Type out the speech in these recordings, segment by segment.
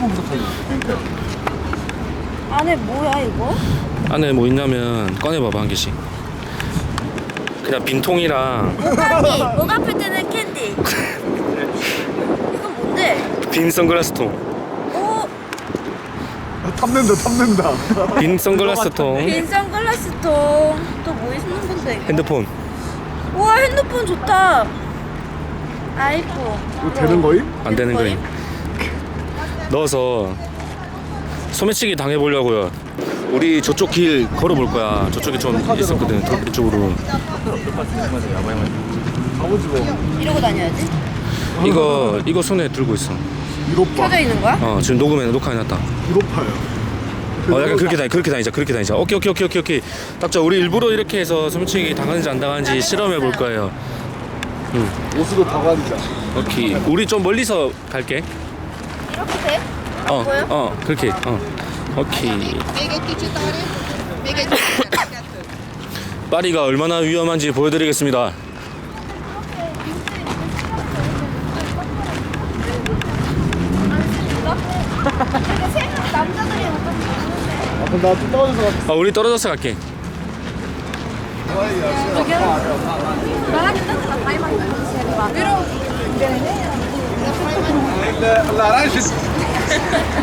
핸드폰부터 타지. 안에 뭐야 이거? 안에 뭐 있냐면 꺼내봐봐 한 개씩 그냥 빈통이랑 모가미 목 아플 때는 캔디 이건 뭔데? 빈 선글라스 통 오! 탐낸다, 탐낸다. 빈 선글라스 통 빈 선글라스 통 또 뭐 있는 건데 이거? 핸드폰 우와 핸드폰 좋다 아이고 이거 되는 거임? 안 되는 거임 넣어서 소매치기 당해보려고요. 우리 저쪽 길 걸어볼 거야. 저쪽에 좀 있었거든 가보지 뭐. 이러고 다녀야지? 이거 이거 손에 들고 있어. 1오빠. 켜져 있는 거야? 어 지금 녹음해 녹화해놨다. 1오파요. 어 약간 그렇게 다니 그렇게 다니자 그렇게 다니자. 오케이 오케이 오케이 오케이 오케이. 딱 좋아 우리 일부러 이렇게 해서 소매치기 당하는지 안 당하는지 실험해 볼 거예요. 옷으로 다가리자. 오케이. 우리 좀 멀리서 갈게 이렇게 돼? 어, 보여? 어, 그렇게, 어, 오케이. 파리가 얼마나 위험한지 보여드리겠습니다. 아, 그럼 나좀 떨어져서 갈게. 아, 우리 떨어져서 갈게. 저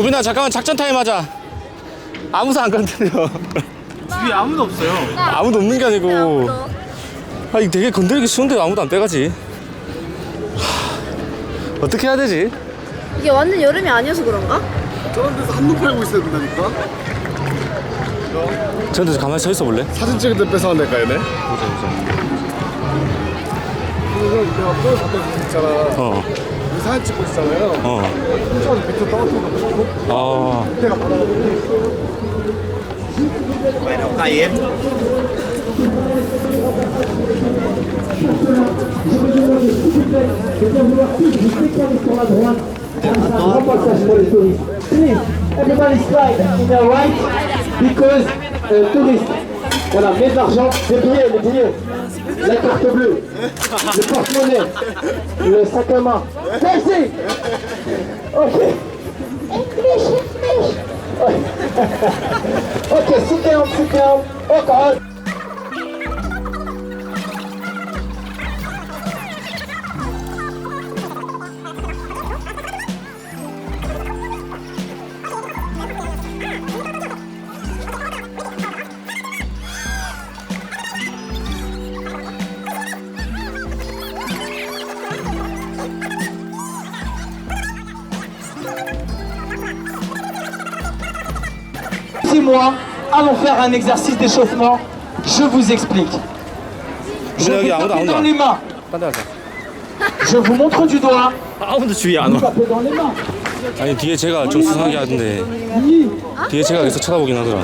우빈아, 잠깐만 작전 타임 하자. 아무도 안 건드려. 주위에 아무도 없어요. 아무도 없는 게 아니고. 아, 이거 되게 건드리기 쉬운데 아무도 안 빼가지. 하, 어떻게 해야 되지? 이게 완전 여름이 아니어서 그런가? 저런 데서 한눈 팔고 있어야 된다니까? 저한테 가만히 서 있어 볼래? 사진 찍을 때 뺏어간 될까, 얘네? 보자, 보자. 이거 내가 뼈 갖다 주 있잖아. 어, 이 사진 찍고 있잖아요. 어. 혼자 밑에 떨어뜨리는 거 아, 내가 받아가지고. Please, everybody slide in the right because uh, tourist. Voilà, mets de l'argent, les billets, les billets. La carte bleue, le porte-monnaie, le sac à main. Merci Ok. English, English. ok, sit down, sit down. Oh six mois, allons faire un exercice d'échauffement. Je vous explique. Je vous tape dans les mains. Je vous montre du doigt. Ah, 아무도 tapez dans les mains. 아니 뒤에 제가 좀 수상하게 하던데 뒤에 제가 계속 쳐다보긴 하더라.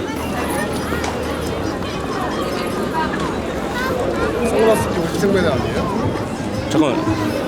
선글라스 끼고 아니에요? 잠깐만.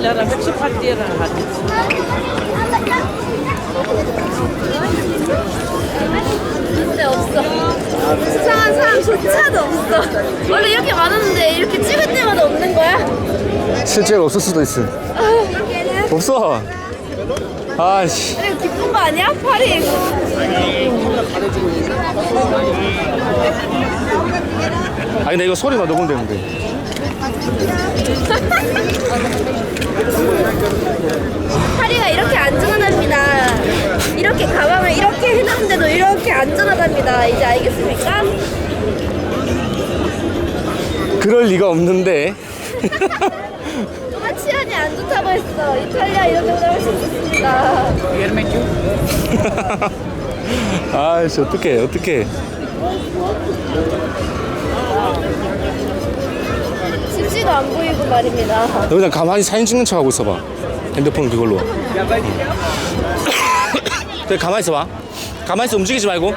lira, 118 lira 근데 없어. 수상한 사람조차도 없어. 원래 이렇게 많았는데 이렇게 찍을 때마다 없는 거야? 실제로 없을 수도 있어. 없어. 아씨. 기쁜 거 아니야? 파리. 아 근데 이거 소리만 녹음되는데. 파리가 이렇게 안전하답니다. 이렇게 가방을 이렇게 해놨는데도 이렇게 안전하답니다. 이제 알겠습니까? 그럴 리가 없는데. 누가 치안이 안 좋다고 했어. 이탈리아 이런 데보다 훨씬 좋습니다. 아씨 어떡해 어떡해. 집지가 안 보이고 말입니다. 너 그냥 가만히 사진 찍는 척 하고 있어봐. 핸드폰 그걸로. 그래 가만히 있어봐. 가만히 있어 움직이지 말고.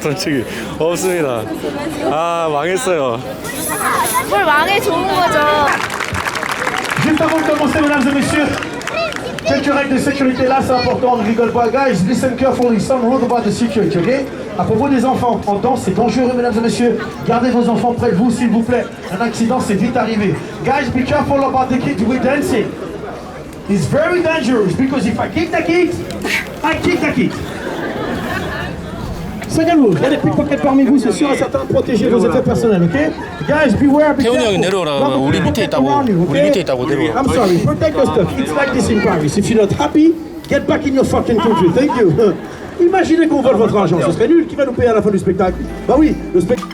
솔직히 없습니다. 아 망했어요. 뭘 망해 좋은 거죠. Juste avant de commencer, mesdames et messieurs, quelques règles de sécurité là, c'est important, on ne rigole pas. Guys, listen carefully, some rules about the security, ok? À propos des enfants, en danse, c'est dangereux, mesdames et messieurs. Gardez vos enfants près de vous, s'il vous plaît. Un accident, c'est vite arrivé. Guys, be careful about the kids with dancing. It's very dangerous because if I kick the kids, I kick the kids. Soignez-vous, il y a des pickpockets parmi vous, c'est sûr et certain, protégez vos effets personnels, ok? Guys, beware, be 태훈이 형이 careful. 내려오라. Not 우리 the 밑에 pickpocket 있다고. around you, 우리 okay? 밑에 있다고 내려오라. I'm sorry, protect your stuff. It's like this in Paris. If you're not happy, get back in your fucking country. Thank you. Imaginez qu'on vole votre argent, ce serait nul. Qui va nous payer à la fin du spectacle Bah oui, le spectacle.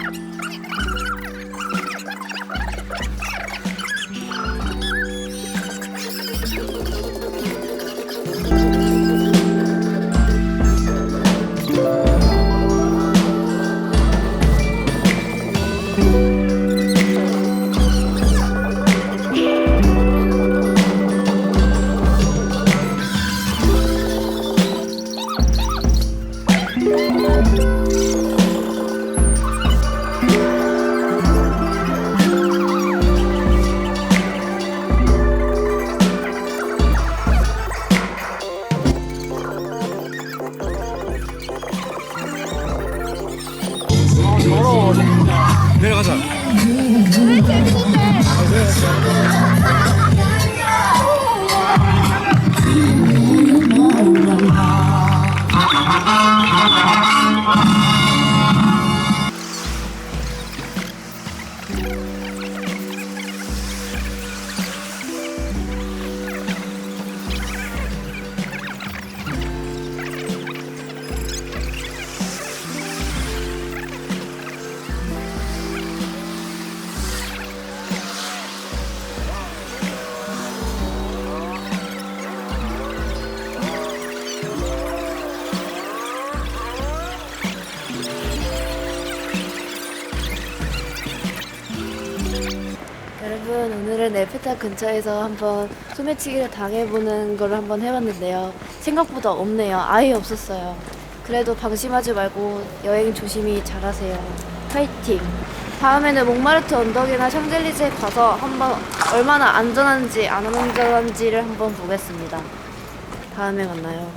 에펠탑 근처에서 한번 소매치기를 당해보는 걸 한번 해봤는데요. 생각보다 없네요. 아예 없었어요. 그래도 방심하지 말고 여행 조심히 잘하세요. 파이팅! 다음에는 몽마르트 언덕이나 샹젤리제 가서 한번 얼마나 안전한지 안 안전한지를 한번 보겠습니다. 다음에 만나요.